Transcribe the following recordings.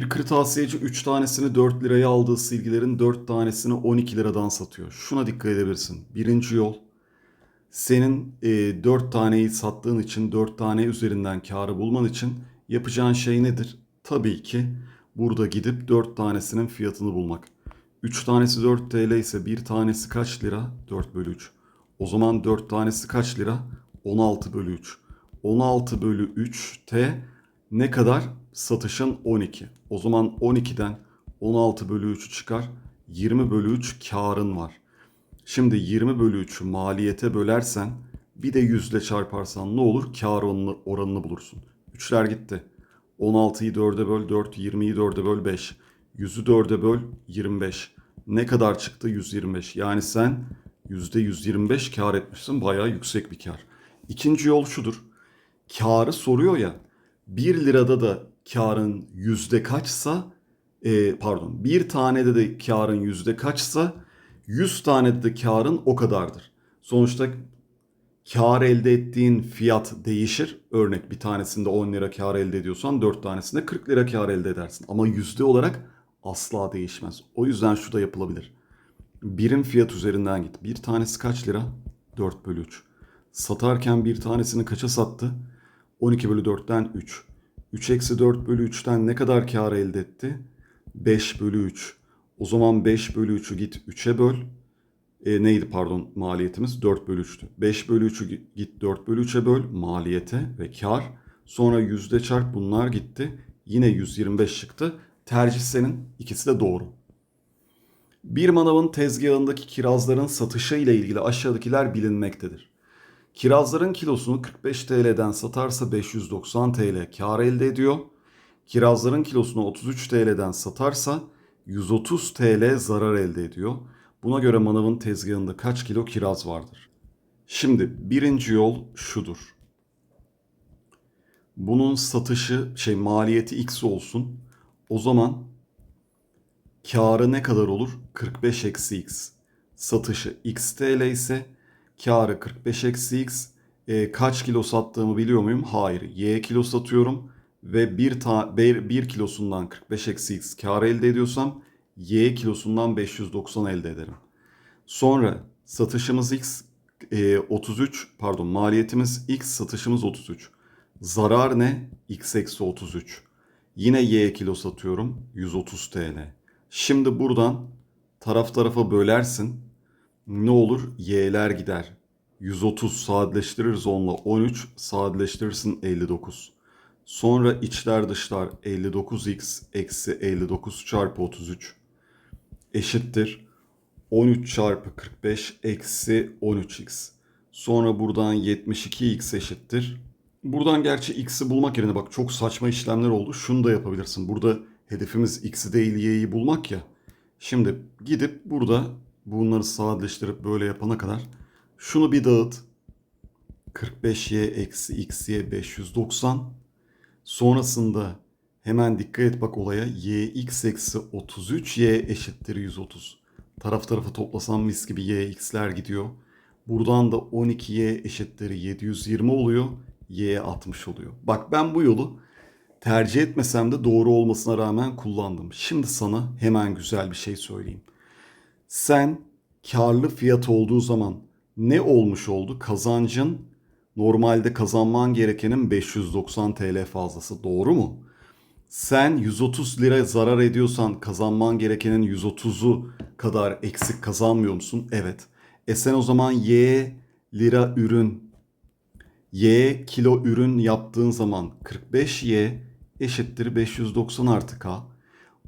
Bir kırtasiyeci 3 tanesini 4 liraya aldığı silgilerin 4 tanesini 12 liradan satıyor. Şuna dikkat edebilirsin. Birinci yol senin e, 4 taneyi sattığın için 4 tane üzerinden karı bulman için yapacağın şey nedir? Tabii ki burada gidip 4 tanesinin fiyatını bulmak. 3 tanesi 4 TL ise bir tanesi kaç lira? 4 bölü 3. O zaman 4 tanesi kaç lira? 16 bölü 3. 16 bölü 3 T ne kadar? Satışın 12. O zaman 12'den 16 bölü 3'ü çıkar. 20 bölü 3 karın var. Şimdi 20 bölü 3'ü maliyete bölersen bir de yüzle çarparsan ne olur? Kar oranını bulursun. 3'ler gitti. 16'yı 4'e böl 4, 20'yi 4'e böl 5. 100'ü 4'e böl 25. Ne kadar çıktı? 125. Yani sen %125 kar etmişsin. Bayağı yüksek bir kar. İkinci yol şudur. Karı soruyor ya. 1 lirada da karın yüzde kaçsa e, pardon bir tanede de karın yüzde kaçsa 100 tanede de karın o kadardır. Sonuçta kar elde ettiğin fiyat değişir. Örnek bir tanesinde 10 lira kar elde ediyorsan 4 tanesinde 40 lira kar elde edersin. Ama yüzde olarak asla değişmez. O yüzden şu da yapılabilir. Birim fiyat üzerinden git. Bir tanesi kaç lira? 4 bölü 3. Satarken bir tanesini kaça sattı? 12 bölü 4'ten 3. 3 eksi 4 bölü 3'ten ne kadar kar elde etti? 5 bölü 3. O zaman 5 bölü 3'ü git 3'e böl. E, neydi pardon maliyetimiz? 4 bölü 3'tü. 5 bölü 3'ü git 4 bölü 3'e böl maliyete ve kar. Sonra yüzde çarp bunlar gitti. Yine 125 çıktı. Tercih senin. İkisi de doğru. Bir manavın tezgahındaki kirazların satışı ile ilgili aşağıdakiler bilinmektedir. Kirazların kilosunu 45 TL'den satarsa 590 TL kar elde ediyor. Kirazların kilosunu 33 TL'den satarsa 130 TL zarar elde ediyor. Buna göre manavın tezgahında kaç kilo kiraz vardır? Şimdi birinci yol şudur. Bunun satışı şey maliyeti x olsun. O zaman karı ne kadar olur? 45 eksi x. Satışı x TL ise karı 45 eksi x. E, kaç kilo sattığımı biliyor muyum? Hayır. Y kilo satıyorum ve bir, ta, bir, bir kilosundan 45 eksi x kar elde ediyorsam Y kilosundan 590 elde ederim. Sonra satışımız x e, 33 pardon maliyetimiz x satışımız 33. Zarar ne? x eksi 33. Yine y kilo satıyorum 130 TL. Şimdi buradan taraf tarafa bölersin. Ne olur? Y'ler gider. 130 sadeleştiririz onunla 13 sadeleştirirsin 59. Sonra içler dışlar 59x eksi 59 çarpı 33 eşittir 13 çarpı 45 eksi 13x. Sonra buradan 72x eşittir. Buradan gerçi x'i bulmak yerine bak çok saçma işlemler oldu. Şunu da yapabilirsin. Burada hedefimiz x'i değil y'yi bulmak ya. Şimdi gidip burada bunları sadeleştirip böyle yapana kadar şunu bir dağıt. 45y eksi xy 590. Sonrasında hemen dikkat et bak olaya. yx eksi 33y eşittir 130. Taraf tarafa toplasam mis gibi yx'ler gidiyor. Buradan da 12y eşittir 720 oluyor. y 60 oluyor. Bak ben bu yolu tercih etmesem de doğru olmasına rağmen kullandım. Şimdi sana hemen güzel bir şey söyleyeyim. Sen karlı fiyat olduğu zaman ne olmuş oldu? Kazancın normalde kazanman gerekenin 590 TL fazlası. Doğru mu? Sen 130 lira zarar ediyorsan kazanman gerekenin 130'u kadar eksik kazanmıyor musun? Evet. E sen o zaman Y lira ürün Y kilo ürün yaptığın zaman 45Y eşittir 590 artı K.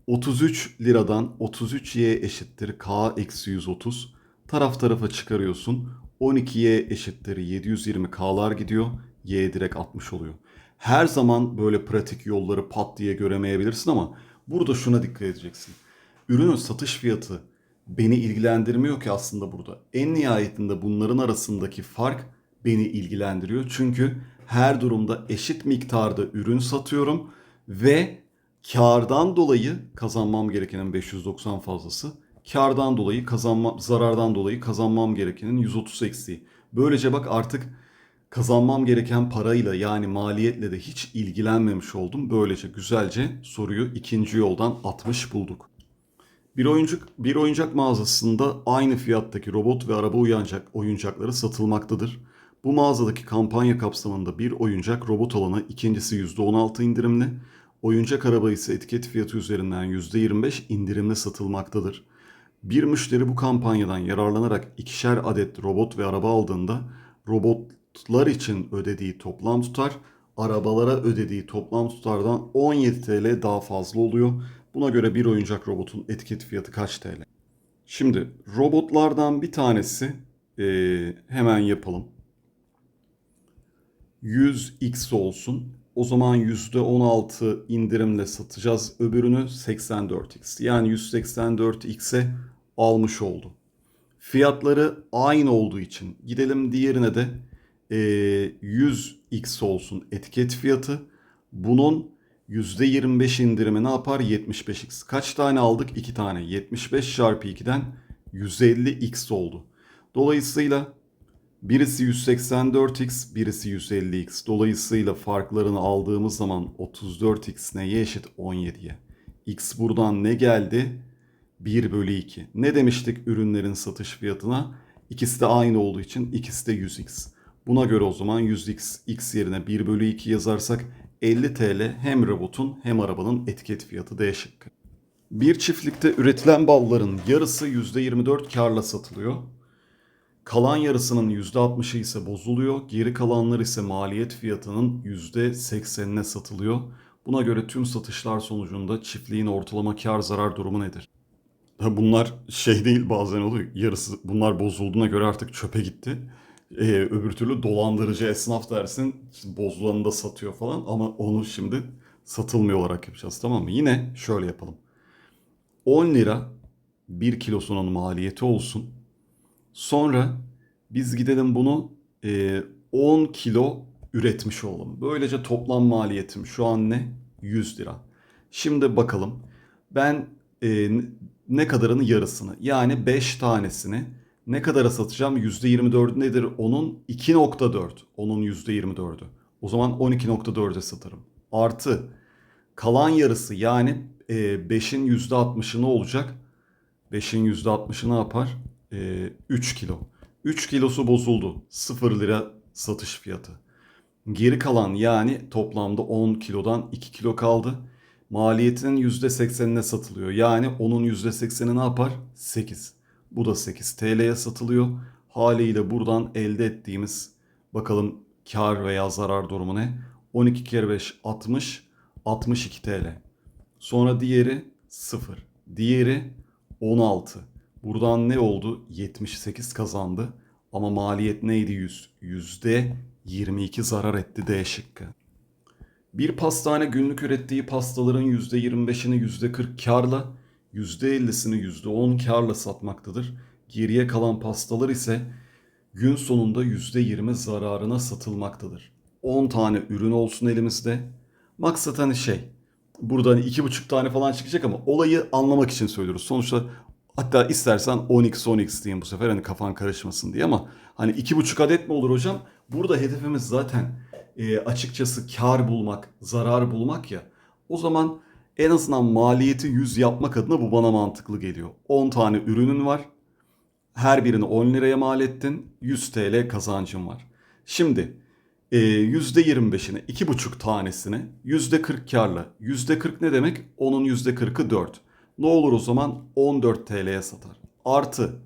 33 liradan 33Y eşittir K eksi 130. Taraf tarafa çıkarıyorsun. 12Y eşittir 720 K'lar gidiyor. Y direkt 60 oluyor. Her zaman böyle pratik yolları pat diye göremeyebilirsin ama burada şuna dikkat edeceksin. Ürünün satış fiyatı beni ilgilendirmiyor ki aslında burada. En nihayetinde bunların arasındaki fark beni ilgilendiriyor. Çünkü her durumda eşit miktarda ürün satıyorum ve kardan dolayı kazanmam gerekenin 590 fazlası, kardan dolayı kazanma zarardan dolayı kazanmam gerekenin 130 eksiği. Böylece bak artık Kazanmam gereken parayla yani maliyetle de hiç ilgilenmemiş oldum. Böylece güzelce soruyu ikinci yoldan atmış bulduk. Bir oyuncak bir oyuncak mağazasında aynı fiyattaki robot ve araba oyuncak oyuncakları satılmaktadır. Bu mağazadaki kampanya kapsamında bir oyuncak robot alanı ikincisi %16 indirimli, oyuncak araba ise etiket fiyatı üzerinden %25 indirimle satılmaktadır. Bir müşteri bu kampanyadan yararlanarak ikişer adet robot ve araba aldığında robotlar için ödediği toplam tutar arabalara ödediği toplam tutardan 17 TL daha fazla oluyor. Buna göre bir oyuncak robotun etiket fiyatı kaç TL? Şimdi robotlardan bir tanesi eee, hemen yapalım. 100x olsun. O zaman %16 indirimle satacağız öbürünü 84x. Yani 184x'e almış oldu. Fiyatları aynı olduğu için gidelim diğerine de e, 100x olsun etiket fiyatı. Bunun %25 indirimi ne yapar? 75x. Kaç tane aldık? 2 tane. 75 çarpı 2'den 150x oldu. Dolayısıyla birisi 184x, birisi 150x. Dolayısıyla farklarını aldığımız zaman 34x neye eşit? 17'ye. X buradan ne geldi? 1 bölü 2. Ne demiştik ürünlerin satış fiyatına? İkisi de aynı olduğu için ikisi de 100x. Buna göre o zaman 100x x yerine 1 bölü 2 yazarsak 50 TL hem robotun hem arabanın etiket fiyatı D şıkkı. Bir çiftlikte üretilen balların yarısı %24 karla satılıyor. Kalan yarısının %60'ı ise bozuluyor. Geri kalanlar ise maliyet fiyatının %80'ine satılıyor. Buna göre tüm satışlar sonucunda çiftliğin ortalama kar zarar durumu nedir? Bunlar şey değil bazen oluyor. Yarısı bunlar bozulduğuna göre artık çöpe gitti. Ee, öbür türlü dolandırıcı esnaf dersin. Bozulanı da satıyor falan ama onu şimdi satılmıyor olarak yapacağız tamam mı? Yine şöyle yapalım. 10 lira 1 kilosunun maliyeti olsun. Sonra biz gidelim bunu e, 10 kilo üretmiş olalım. Böylece toplam maliyetim şu an ne? 100 lira. Şimdi bakalım. Ben e, ne kadarını yarısını yani 5 tanesini ne kadara satacağım? %24 nedir? Onun 2.4. Onun %24'ü. O zaman 12.4'e satarım. Artı kalan yarısı yani e, 5'in %60'ı ne olacak? 5'in %60'ı ne yapar? E, 3 kilo. 3 kilosu bozuldu. 0 lira satış fiyatı. Geri kalan yani toplamda 10 kilodan 2 kilo kaldı. Maliyetinin %80'ine satılıyor. Yani onun %80'i ne yapar? 8. Bu da 8 TL'ye satılıyor. Haliyle buradan elde ettiğimiz bakalım kar veya zarar durumu ne? 12 kere 5 60 62 TL. Sonra diğeri 0. Diğeri 16. Buradan ne oldu? 78 kazandı. Ama maliyet neydi 100? Yüzde 22 zarar etti D şıkkı. Bir pastane günlük ürettiği pastaların %25'ini %40 karla, %50'sini %10 karla satmaktadır. Geriye kalan pastalar ise gün sonunda %20 zararına satılmaktadır. 10 tane ürün olsun elimizde. Maksat hani şey, burada hani 2,5 tane falan çıkacak ama olayı anlamak için söylüyoruz. Sonuçta hatta istersen 10x 10x diyeyim bu sefer hani kafan karışmasın diye ama hani 2,5 adet mi olur hocam? Burada hedefimiz zaten e, açıkçası kar bulmak, zarar bulmak ya. O zaman en azından maliyeti 100 yapmak adına bu bana mantıklı geliyor. 10 tane ürünün var. Her birini 10 liraya mal ettin. 100 TL kazancın var. Şimdi e, %25'ini, 2,5 tanesini %40 karla. %40 ne demek? Onun %40'ı 4. Ne olur o zaman? 14 TL'ye satar. Artı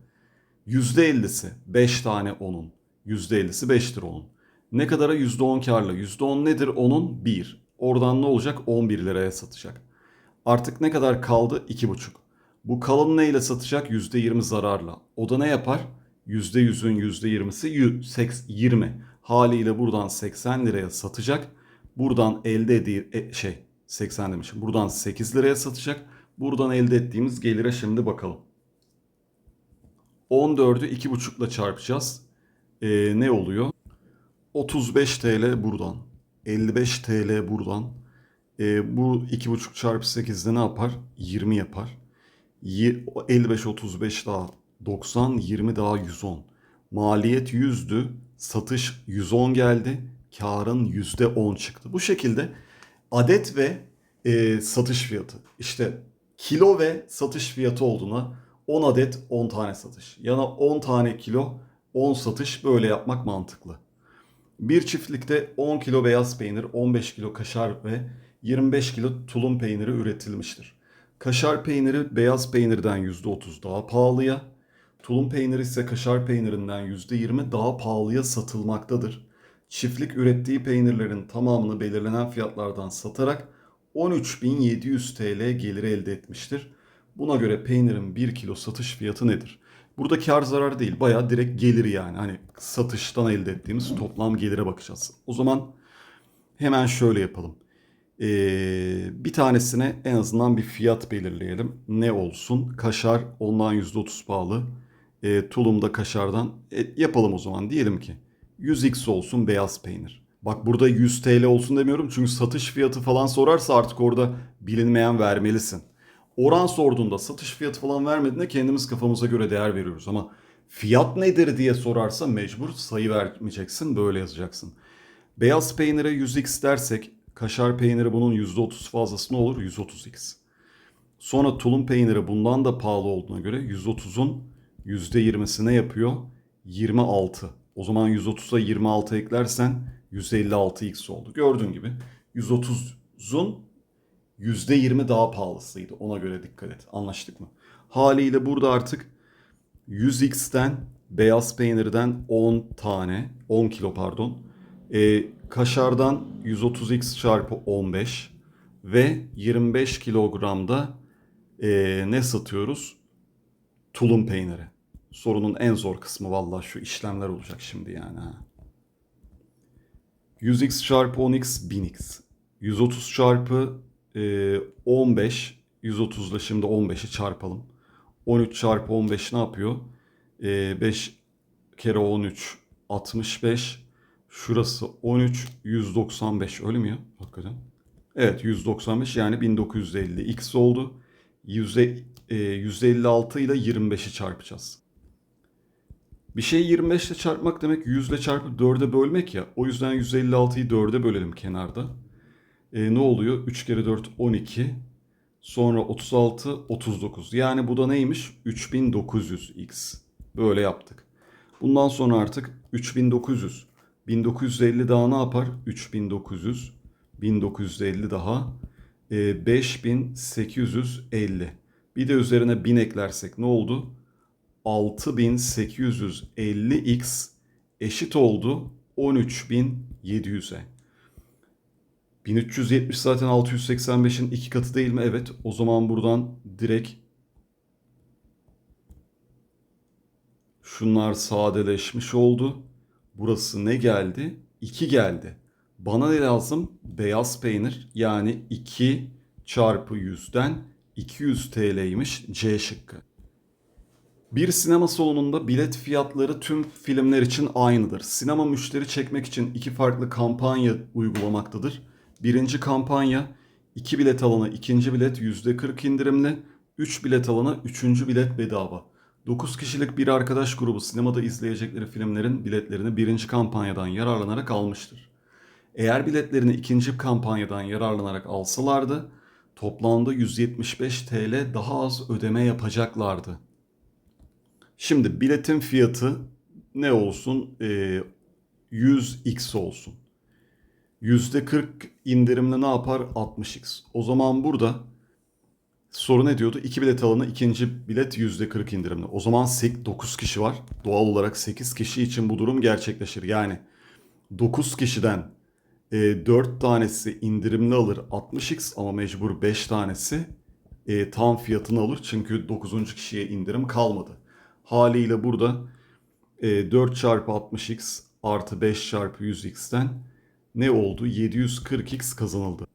%50'si 5 tane onun. %50'si 5'tir onun. Ne kadara? %10 karla. %10 nedir onun? 1. Oradan ne olacak? 11 liraya satacak. Artık ne kadar kaldı? 2,5. Bu kalanı neyle satacak? %20 zararla. O da ne yapar? %100'ün %20'si 20. Haliyle buradan 80 liraya satacak. Buradan elde ettiği e, şey 80 demişim. Buradan 8 liraya satacak. Buradan elde ettiğimiz gelire şimdi bakalım. 14'ü 2,5 ile çarpacağız. Ee, ne oluyor? 35 TL buradan. 55 TL buradan. Ee, bu 2,5 çarpı 8'de ne yapar? 20 yapar. Yi- 55 35 daha 90 20 daha 110. Maliyet 100'dü. Satış 110 geldi. Karın %10 çıktı. Bu şekilde adet ve e, satış fiyatı. İşte kilo ve satış fiyatı olduğuna 10 adet 10 tane satış. Yana 10 tane kilo 10 satış böyle yapmak mantıklı. Bir çiftlikte 10 kilo beyaz peynir, 15 kilo kaşar ve 25 kilo tulum peyniri üretilmiştir. Kaşar peyniri beyaz peynirden %30 daha pahalıya, tulum peyniri ise kaşar peynirinden %20 daha pahalıya satılmaktadır. Çiftlik ürettiği peynirlerin tamamını belirlenen fiyatlardan satarak 13.700 TL gelir elde etmiştir. Buna göre peynirin 1 kilo satış fiyatı nedir? Burada kar zarar değil, bayağı direkt gelir yani. Hani satıştan elde ettiğimiz toplam gelire bakacağız. O zaman hemen şöyle yapalım. Ee, bir tanesine en azından bir fiyat belirleyelim. Ne olsun? Kaşar ondan %30 pahalı. Ee, tulum da kaşardan. E, yapalım o zaman. Diyelim ki 100x olsun beyaz peynir. Bak burada 100 TL olsun demiyorum çünkü satış fiyatı falan sorarsa artık orada bilinmeyen vermelisin. Oran sorduğunda satış fiyatı falan vermediğinde kendimiz kafamıza göre değer veriyoruz ama fiyat nedir diye sorarsa mecbur sayı vermeyeceksin böyle yazacaksın. Beyaz peynire 100x dersek kaşar peyniri bunun %30 fazlası ne olur? 130x. Sonra tulum peyniri bundan da pahalı olduğuna göre 130'un %20'si ne yapıyor? 26. O zaman 130'a 26 eklersen 156x oldu. Gördüğün gibi 130'un %20 daha pahalısıydı. Ona göre dikkat et. Anlaştık mı? Haliyle burada artık 100x'ten beyaz peynirden 10 tane, 10 kilo pardon. E, kaşardan 130x çarpı 15 ve 25 kilogramda e, ne satıyoruz? Tulum peyniri. Sorunun en zor kısmı vallahi şu işlemler olacak şimdi yani. Ha. 100x çarpı 10x 1000x. 130 çarpı e, 15. 130 ile şimdi 15'i çarpalım. 13 çarpı 15 ne yapıyor? E, 5 kere 13 65. Şurası 13 195 öyle mi ya? Hakikaten. Evet 195 yani 1950 x oldu. Yüzde, e, 156 ile 25'i çarpacağız. Bir şeyi 25 ile çarpmak demek 100 ile çarpıp 4'e bölmek ya. O yüzden 156'yı 4'e bölelim kenarda. E, ne oluyor? 3 kere 4 12. Sonra 36 39. Yani bu da neymiş? 3900x. Böyle yaptık. Bundan sonra artık 3900. 1950 daha ne yapar? 3900. 1950 daha. E, 5850. Bir de üzerine 1000 eklersek ne oldu? 6850x eşit oldu 13700'e. 1370 zaten 685'in iki katı değil mi? Evet. O zaman buradan direkt şunlar sadeleşmiş oldu. Burası ne geldi? 2 geldi. Bana ne lazım? Beyaz peynir yani 2 çarpı 100'den 200 TL'ymiş C şıkkı. Bir sinema salonunda bilet fiyatları tüm filmler için aynıdır. Sinema müşteri çekmek için iki farklı kampanya uygulamaktadır. Birinci kampanya 2 bilet alana ikinci bilet %40 indirimli, 3 bilet alana üçüncü bilet bedava. 9 kişilik bir arkadaş grubu sinemada izleyecekleri filmlerin biletlerini birinci kampanyadan yararlanarak almıştır. Eğer biletlerini ikinci kampanyadan yararlanarak alsalardı toplamda 175 TL daha az ödeme yapacaklardı. Şimdi biletin fiyatı ne olsun? Ee, 100x olsun. %40 indirimle ne yapar? 60x. O zaman burada soru ne diyordu? 2 bilet alanı ikinci bilet %40 indirimli. O zaman 9 kişi var. Doğal olarak 8 kişi için bu durum gerçekleşir. Yani 9 kişiden e, 4 tanesi indirimli alır 60x ama mecbur 5 tanesi e, tam fiyatını alır. Çünkü 9. kişiye indirim kalmadı. Haliyle burada e, 4 çarpı 60x artı 5 çarpı 100x'ten ne oldu? 740x kazanıldı.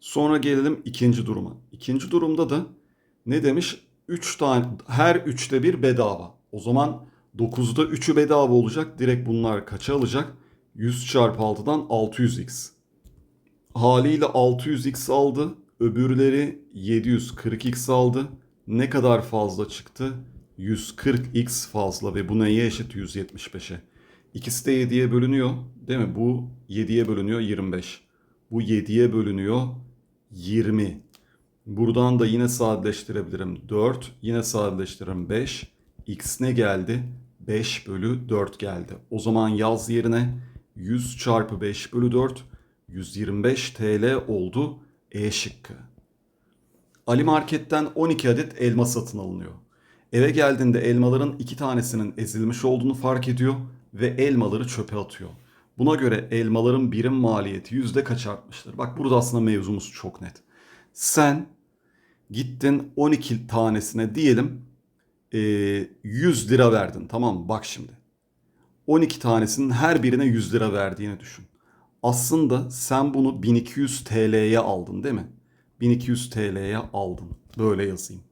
Sonra gelelim ikinci duruma. İkinci durumda da ne demiş? 3 tane her 3'te bir bedava. O zaman 9'da 3'ü bedava olacak. Direkt bunlar kaça alacak? 100 çarpı 6'dan 600x. Haliyle 600x aldı. Öbürleri 740x aldı. Ne kadar fazla çıktı? 140x fazla ve bu neye eşit 175'e? İkisi de 7'ye bölünüyor. Değil mi? Bu 7'ye bölünüyor 25. Bu 7'ye bölünüyor 20. Buradan da yine sadeleştirebilirim 4. Yine sadeleştiririm 5. X ne geldi? 5 bölü 4 geldi. O zaman yaz yerine 100 çarpı 5 bölü 4 125 TL oldu E şıkkı. Ali Market'ten 12 adet elma satın alınıyor. Eve geldiğinde elmaların iki tanesinin ezilmiş olduğunu fark ediyor ve elmaları çöpe atıyor. Buna göre elmaların birim maliyeti yüzde kaç artmıştır? Bak burada aslında mevzumuz çok net. Sen gittin 12 tanesine diyelim eee, 100 lira verdin tamam mı? Bak şimdi. 12 tanesinin her birine 100 lira verdiğini düşün. Aslında sen bunu 1200 TL'ye aldın değil mi? 1200 TL'ye aldın. Böyle yazayım.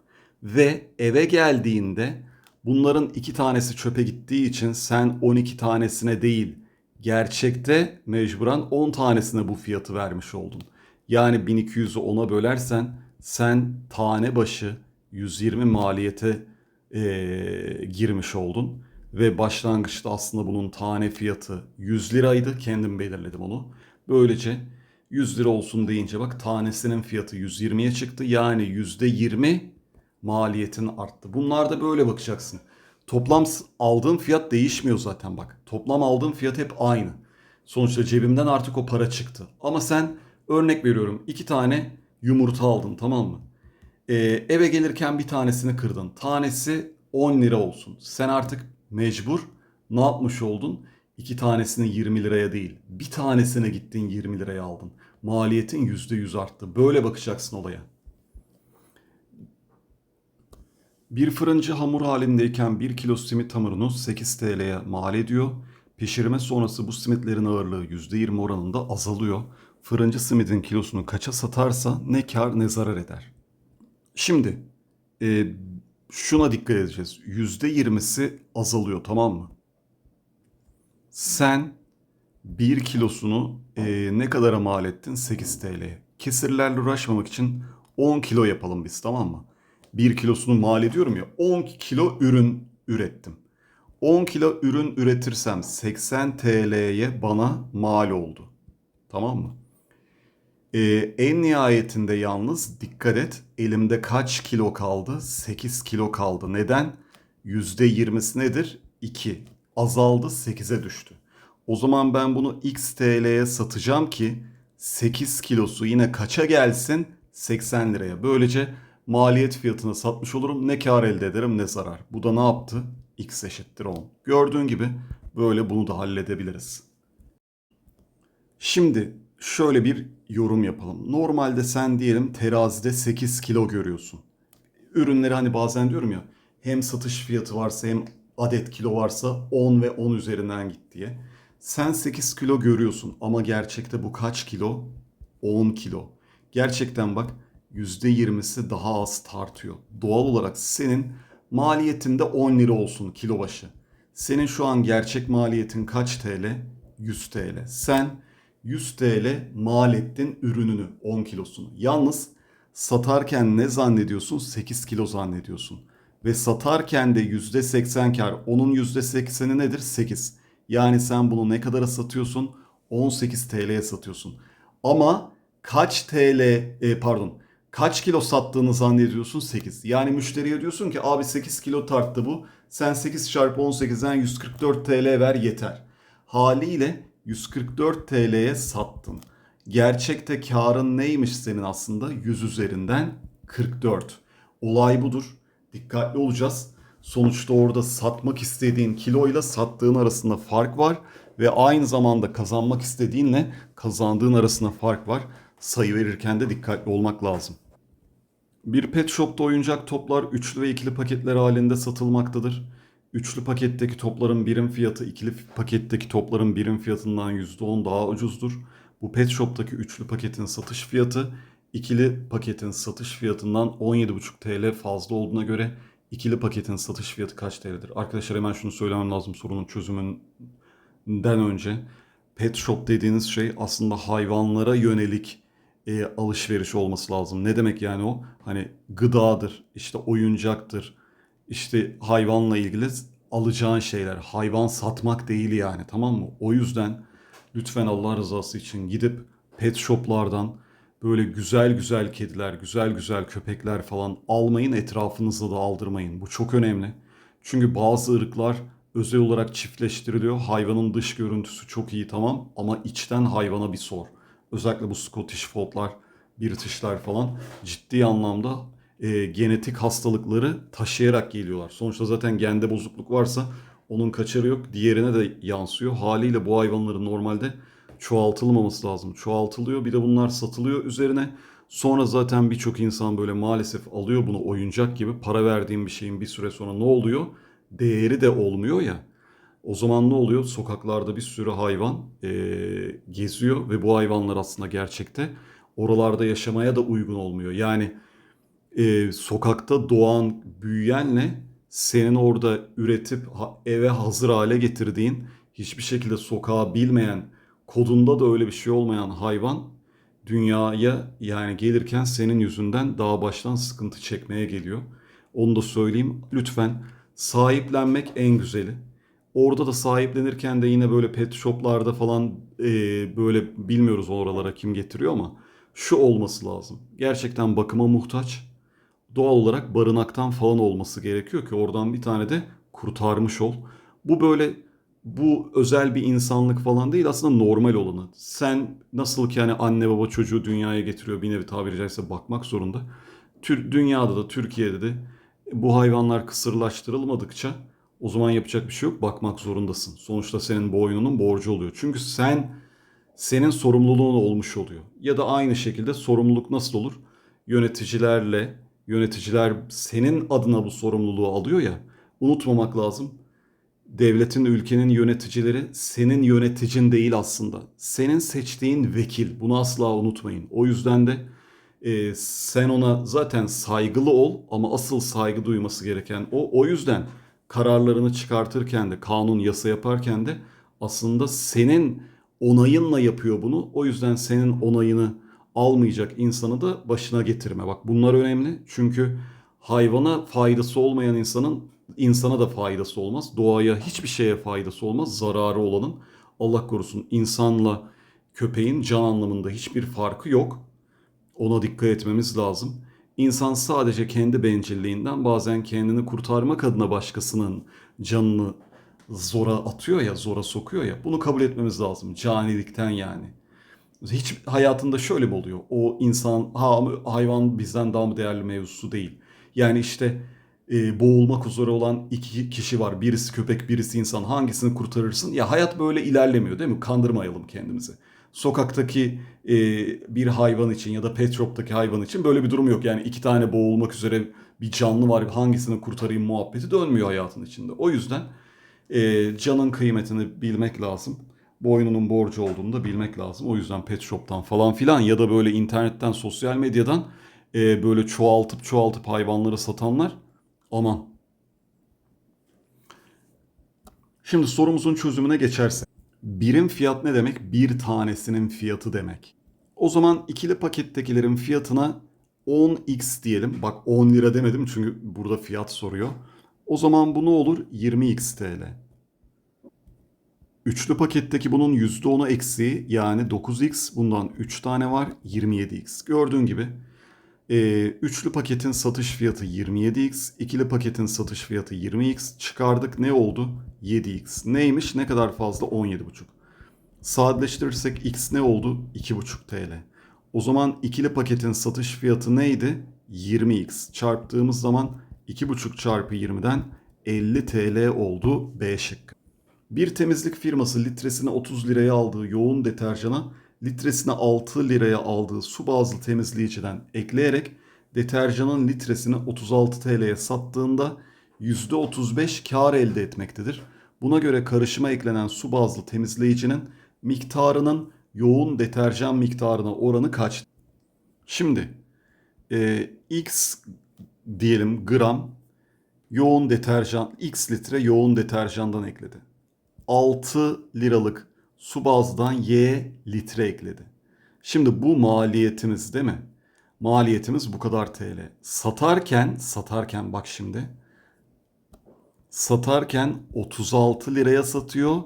Ve eve geldiğinde bunların iki tanesi çöpe gittiği için sen 12 tanesine değil gerçekte mecburen 10 tanesine bu fiyatı vermiş oldun. Yani 1200'ü 10'a bölersen sen tane başı 120 maliyete eee, girmiş oldun. Ve başlangıçta aslında bunun tane fiyatı 100 liraydı. Kendim belirledim onu. Böylece 100 lira olsun deyince bak tanesinin fiyatı 120'ye çıktı. Yani %20 maliyetin arttı. Bunlarda böyle bakacaksın. Toplam aldığın fiyat değişmiyor zaten bak. Toplam aldığın fiyat hep aynı. Sonuçta cebimden artık o para çıktı. Ama sen örnek veriyorum iki tane yumurta aldın tamam mı? Ee, eve gelirken bir tanesini kırdın. Tanesi 10 lira olsun. Sen artık mecbur ne yapmış oldun? İki tanesini 20 liraya değil, bir tanesine gittin 20 liraya aldın. Maliyetin %100 arttı. Böyle bakacaksın olaya. Bir fırıncı hamur halindeyken 1 kilo simit hamurunu 8 TL'ye mal ediyor. Pişirme sonrası bu simitlerin ağırlığı %20 oranında azalıyor. Fırıncı simidin kilosunu kaça satarsa ne kar ne zarar eder. Şimdi e, şuna dikkat edeceğiz. %20'si azalıyor tamam mı? Sen 1 kilosunu e, ne kadara mal ettin? 8 TL'ye. Kesirlerle uğraşmamak için 10 kilo yapalım biz tamam mı? 1 kilosunu mal ediyorum ya 10 kilo ürün ürettim. 10 kilo ürün üretirsem 80 TL'ye bana mal oldu. Tamam mı? Ee, en nihayetinde yalnız dikkat et elimde kaç kilo kaldı? 8 kilo kaldı. Neden? %20'si nedir? 2. Azaldı 8'e düştü. O zaman ben bunu x TL'ye satacağım ki 8 kilosu yine kaça gelsin? 80 liraya. Böylece maliyet fiyatına satmış olurum. Ne kar elde ederim ne zarar. Bu da ne yaptı? x eşittir 10. Gördüğün gibi böyle bunu da halledebiliriz. Şimdi şöyle bir yorum yapalım. Normalde sen diyelim terazide 8 kilo görüyorsun. Ürünleri hani bazen diyorum ya hem satış fiyatı varsa hem adet kilo varsa 10 ve 10 üzerinden git diye. Sen 8 kilo görüyorsun ama gerçekte bu kaç kilo? 10 kilo. Gerçekten bak %20'si daha az tartıyor. Doğal olarak senin maliyetinde 10 lira olsun kilo başı. Senin şu an gerçek maliyetin kaç TL? 100 TL. Sen 100 TL mal ettin ürününü 10 kilosunu. Yalnız satarken ne zannediyorsun? 8 kilo zannediyorsun. Ve satarken de %80 kar. Onun %80'i nedir? 8. Yani sen bunu ne kadara satıyorsun? 18 TL'ye satıyorsun. Ama kaç TL e, pardon kaç kilo sattığını zannediyorsun 8. Yani müşteriye diyorsun ki abi 8 kilo tarttı bu. Sen 8 çarpı 18'den 144 TL ver yeter. Haliyle 144 TL'ye sattın. Gerçekte karın neymiş senin aslında? 100 üzerinden 44. Olay budur. Dikkatli olacağız. Sonuçta orada satmak istediğin kiloyla sattığın arasında fark var ve aynı zamanda kazanmak istediğinle kazandığın arasında fark var. Sayı verirken de dikkatli olmak lazım. Bir pet shop'ta oyuncak toplar üçlü ve ikili paketler halinde satılmaktadır. Üçlü paketteki topların birim fiyatı ikili paketteki topların birim fiyatından %10 daha ucuzdur. Bu pet shop'taki üçlü paketin satış fiyatı ikili paketin satış fiyatından 17,5 TL fazla olduğuna göre ikili paketin satış fiyatı kaç TL'dir? Arkadaşlar hemen şunu söylemem lazım sorunun çözümünden önce. Pet shop dediğiniz şey aslında hayvanlara yönelik e, alışveriş olması lazım. Ne demek yani o? Hani gıdadır, işte oyuncaktır, işte hayvanla ilgili alacağın şeyler. Hayvan satmak değil yani tamam mı? O yüzden lütfen Allah rızası için gidip pet shoplardan böyle güzel güzel kediler, güzel güzel köpekler falan almayın. Etrafınızda da aldırmayın. Bu çok önemli. Çünkü bazı ırklar özel olarak çiftleştiriliyor. Hayvanın dış görüntüsü çok iyi tamam ama içten hayvana bir sor. Özellikle bu Scottish Fold'lar, British'ler falan ciddi anlamda e, genetik hastalıkları taşıyarak geliyorlar. Sonuçta zaten gende bozukluk varsa onun kaçarı yok. Diğerine de yansıyor. Haliyle bu hayvanların normalde çoğaltılmaması lazım. Çoğaltılıyor bir de bunlar satılıyor üzerine. Sonra zaten birçok insan böyle maalesef alıyor bunu oyuncak gibi. Para verdiğim bir şeyin bir süre sonra ne oluyor? Değeri de olmuyor ya. O zaman ne oluyor? Sokaklarda bir sürü hayvan e, geziyor ve bu hayvanlar aslında gerçekte oralarda yaşamaya da uygun olmuyor. Yani e, sokakta doğan, büyüyenle senin orada üretip eve hazır hale getirdiğin hiçbir şekilde sokağı bilmeyen, kodunda da öyle bir şey olmayan hayvan dünyaya yani gelirken senin yüzünden daha baştan sıkıntı çekmeye geliyor. Onu da söyleyeyim. Lütfen sahiplenmek en güzeli. Orada da sahiplenirken de yine böyle pet shoplarda falan e, böyle bilmiyoruz oralara kim getiriyor ama şu olması lazım. Gerçekten bakıma muhtaç. Doğal olarak barınaktan falan olması gerekiyor ki oradan bir tane de kurtarmış ol. Bu böyle bu özel bir insanlık falan değil aslında normal olanı. Sen nasıl ki hani anne baba çocuğu dünyaya getiriyor bir nevi tabiri caizse bakmak zorunda. Tür, dünyada da Türkiye'de de bu hayvanlar kısırlaştırılmadıkça o zaman yapacak bir şey yok bakmak zorundasın. Sonuçta senin boynunun borcu oluyor. Çünkü sen senin sorumluluğun olmuş oluyor. Ya da aynı şekilde sorumluluk nasıl olur? Yöneticilerle yöneticiler senin adına bu sorumluluğu alıyor ya. Unutmamak lazım devletin, ülkenin yöneticileri senin yöneticin değil aslında. Senin seçtiğin vekil. Bunu asla unutmayın. O yüzden de e, sen ona zaten saygılı ol ama asıl saygı duyması gereken o. O yüzden kararlarını çıkartırken de, kanun, yasa yaparken de aslında senin onayınla yapıyor bunu. O yüzden senin onayını almayacak insanı da başına getirme. Bak bunlar önemli. Çünkü hayvana faydası olmayan insanın insana da faydası olmaz. Doğaya hiçbir şeye faydası olmaz. Zararı olanın Allah korusun insanla köpeğin can anlamında hiçbir farkı yok. Ona dikkat etmemiz lazım. İnsan sadece kendi bencilliğinden bazen kendini kurtarmak adına başkasının canını zora atıyor ya, zora sokuyor ya. Bunu kabul etmemiz lazım. Canilikten yani. Hiç hayatında şöyle mi oluyor? O insan ha, hayvan bizden daha mı değerli mevzusu değil. Yani işte e, boğulmak üzere olan iki kişi var. Birisi köpek, birisi insan. Hangisini kurtarırsın? Ya hayat böyle ilerlemiyor değil mi? Kandırmayalım kendimizi. Sokaktaki e, bir hayvan için ya da pet shop'taki hayvan için böyle bir durum yok. Yani iki tane boğulmak üzere bir canlı var. Hangisini kurtarayım muhabbeti dönmüyor hayatın içinde. O yüzden e, canın kıymetini bilmek lazım. Boynunun borcu olduğunu da bilmek lazım. O yüzden pet shop'tan falan filan ya da böyle internetten, sosyal medyadan e, böyle çoğaltıp çoğaltıp hayvanları satanlar aman. Şimdi sorumuzun çözümüne geçersek. Birim fiyat ne demek? Bir tanesinin fiyatı demek. O zaman ikili pakettekilerin fiyatına 10x diyelim. Bak 10 lira demedim çünkü burada fiyat soruyor. O zaman bu ne olur? 20x TL. Üçlü paketteki bunun %10'u eksiği yani 9x. Bundan 3 tane var 27x. Gördüğün gibi e, üçlü paketin satış fiyatı 27x, ikili paketin satış fiyatı 20x çıkardık. Ne oldu? 7x. Neymiş? Ne kadar fazla? 17,5. Sadeleştirirsek x ne oldu? 2,5 TL. O zaman ikili paketin satış fiyatı neydi? 20x. Çarptığımız zaman 2,5 çarpı 20'den 50 TL oldu B şıkkı. Bir temizlik firması litresine 30 liraya aldığı yoğun deterjana litresine 6 liraya aldığı su bazlı temizleyiciden ekleyerek deterjanın litresini 36 TL'ye sattığında %35 kar elde etmektedir. Buna göre karışıma eklenen su bazlı temizleyicinin miktarının yoğun deterjan miktarına oranı kaç? Şimdi e, X diyelim gram yoğun deterjan X litre yoğun deterjandan ekledi. 6 liralık su bazdan Y litre ekledi. Şimdi bu maliyetimiz değil mi? Maliyetimiz bu kadar TL. Satarken, satarken bak şimdi satarken 36 liraya satıyor.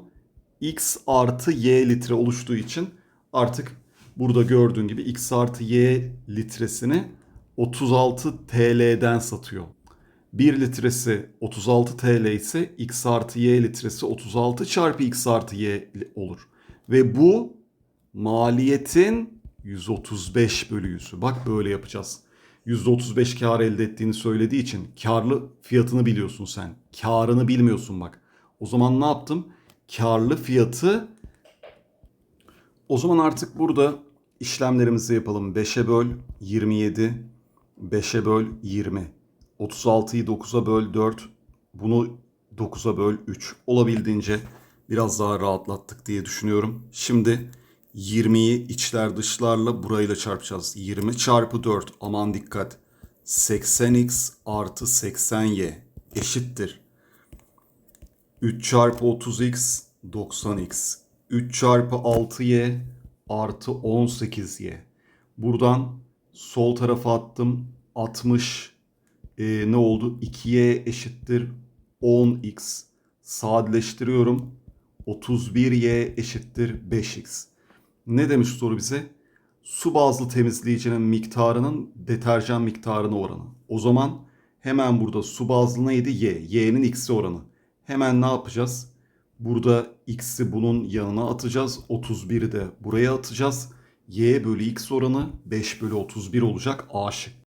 X artı Y litre oluştuğu için artık burada gördüğün gibi X artı Y litresini 36 TL'den satıyor. 1 litresi 36 TL ise X artı Y litresi 36 çarpı X artı Y olur. Ve bu maliyetin 135 bölü 100'ü. Bak böyle yapacağız. %35 kar elde ettiğini söylediği için karlı fiyatını biliyorsun sen. Karını bilmiyorsun bak. O zaman ne yaptım? Karlı fiyatı o zaman artık burada işlemlerimizi yapalım. 5'e böl 27, 5'e böl 20. 36'yı 9'a böl 4. Bunu 9'a böl 3. Olabildiğince biraz daha rahatlattık diye düşünüyorum. Şimdi 20'yi içler dışlarla burayla çarpacağız. 20 çarpı 4 aman dikkat. 80x artı 80y eşittir. 3 çarpı 30x 90x. 3 çarpı 6y artı 18y. Buradan sol tarafa attım. 60 e, ne oldu? 2y eşittir 10x. Sadeleştiriyorum. 31y eşittir 5x. Ne demiş soru bize? Su bazlı temizleyicinin miktarının deterjan miktarına oranı. O zaman hemen burada su bazlı neydi? Y. Y'nin x'i oranı. Hemen ne yapacağız? Burada x'i bunun yanına atacağız. 31'i de buraya atacağız. Y bölü x oranı 5 bölü 31 olacak A şıkkı.